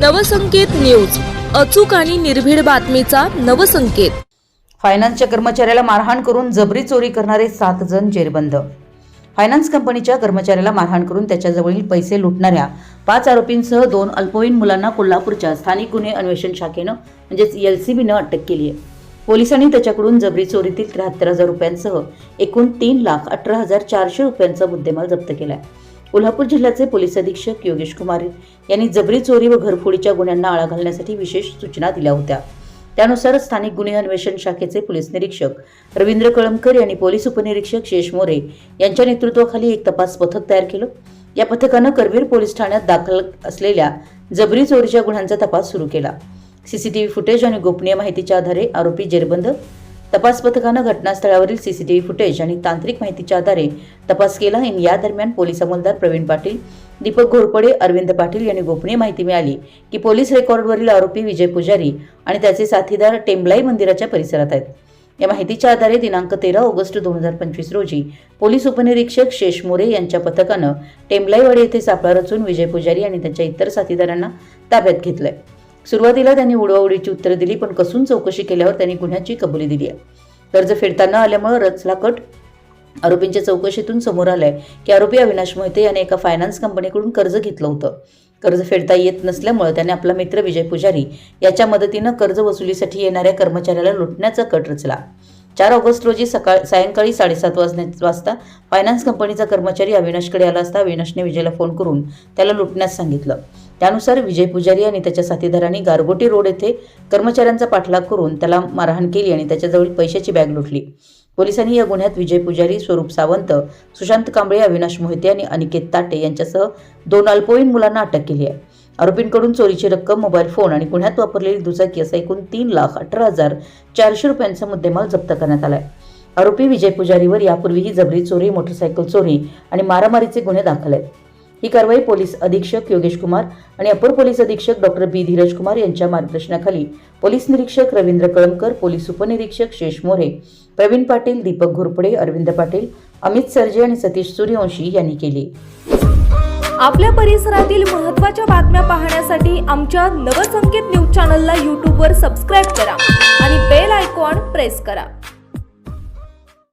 Navsanket news. अचूक आणि निर्भीड बातमीचा नवसंकेत. फायनान्सच्या कर्मचाऱ्याला मारहाण करून जबरी चोरी करणारे सात जण जेरबंद. फायनान्स कंपनीच्या कर्मचाऱ्याला मारहाण करून त्याच्याजवळील पैसे लुटणाऱ्या पाच आरोपींसह दोन अल्पवयीन मुलांना कोल्हापूरच्या स्थानिक गुन्हे अन्वेषण शाखेनं म्हणजेच एल सी बीनं अटक केली आहे. पोलिसांनी त्याच्याकडून जबरी चोरीतील त्र्याहत्तर हजार रुपयांसह एकूण तीन लाख अठरा हजार चारशे रुपयांचा मुद्देमाल जप्त केला आहे कोल्हापूर जिल्ह्याचे पोलीस अधीक्षक योगेश कुमार यांनी जबरी चोरी व घरफोडीच्या गुन्ह्यांना आळा घालण्यासाठी विशेष सूचना दिल्या होत्या. त्यानुसार स्थानिक गुन्हे अन्वेषण शाखेचे पोलीस निरीक्षक रवींद्र कळमकर यांनी पोलीस उपनिरीक्षक शेष मोरे यांच्या नेतृत्वाखाली एक तपास पथक तयार केलं. या पथकानं करवीर पोलीस ठाण्यात दाखल असलेल्या जबरी चोरीच्या गुन्ह्यांचा तपास सुरू केला. सीसीटीव्ही फुटेज आणि गोपनीय माहितीच्या आधारे आरोपी जेरबंद तपास पथकानं घटनास्थळावरील सीसीटीव्ही फुटेज आणि तांत्रिक माहितीच्या आधारे तपास केला आणि या दरम्यान पोलीस अंमलदार प्रवीण पाटील दीपक घोरपडे अरविंद पाटील यांनी गोपनीय माहिती मिळाली की पोलीस रेकॉर्डवरील आरोपी विजय पुजारी आणि त्याचे साथीदार टेंबलाई मंदिराच्या परिसरात आहेत. या माहितीच्या आधारे दिनांक तेरा ऑगस्ट दोन हजार पंचवीस रोजी पोलीस उपनिरीक्षक शेष मोरे यांच्या पथकानं टेंबलाईवाडी येथे सापळा रचून विजय पुजारी आणि त्यांच्या इतर साथीदारांना ताब्यात घेतलंय. सुरुवातीला त्यांनी उडवाउडीची उत्तरं दिली पण कसून चौकशी केल्यावर त्यांनी गुन्ह्याची कबुली दिली आहे. कर्ज फेडता न आल्यामुळे रचला कट आरोपींच्या चौकशीतून समोर आलंय की आरोपी अविनाश मोहिते याने एका फायनान्स कंपनीकडून कर्ज घेतलं होतं. कर्ज फेडता येत नसल्यामुळे त्याने आपला मित्र विजय पुजारी याच्या मदतीनं कर्ज वसुलीसाठी येणाऱ्या कर्मचाऱ्याला लुटण्याचा कट रचला. चार ऑगस्ट रोजी सकाळ सायंकाळी साडेसात वाजण्या वाजता फायनान्स कंपनीचा कर्मचारी अविनाशकडे आला असता अविनाशने विजयला फोन करून त्याला लुटण्यास सांगितलं. त्यानुसार विजय पुजारी आणि त्याच्या साथीदारांनी गारगोटी रोड येथे कर्मचाऱ्यांचा पाठलाग करून त्याला मारहाण केली आणि त्याच्याजवळ पैशाची बॅग लुटली. पोलिसांनी या गुन्ह्यात विजय पुजारी स्वरूप सावंत सुशांत कांबळे अविनाश मोहिते आणि अनिकेत ताटे यांच्यासह दोन अल्पवयीन मुलांना अटक केली आहे. आरोपींकडून चोरीची रक्कम मोबाईल फोन आणि गुन्ह्यात वापरलेली दुचाकी असा एकूण तीन लाख अठरा हजार चारशे रुपयांचा मुद्देमाल जप्त करण्यात आलाय. आरोपी विजय पुजारीवर यापूर्वीही जबरी चोरी मोटरसायकल चोरी आणि मारामारीचे गुन्हे दाखल आहेत. ही कारवाई पोलीस अधीक्षक योगेश कुमार आणि अपर पोलीस अधीक्षक डॉक्टर बी धीरज कुमार यांच्या मार्गदर्शनाखाली पोलीस निरीक्षक रवींद्र कळमकर पोलीस उपनिरीक्षक शेष मोरे प्रवीण पाटील दीपक घोरपडे अरविंद पाटील अमित सरजे आणि सतीश सूर्यवंशी यांनी केली. आपल्या परिसरातील महत्त्वाच्या बातम्या पाहण्यासाठी आमच्या नवसंकेत न्यूज चॅनलला यूट्यूबवर सबस्क्राईब करा आणि बेल आयकॉन प्रेस करा.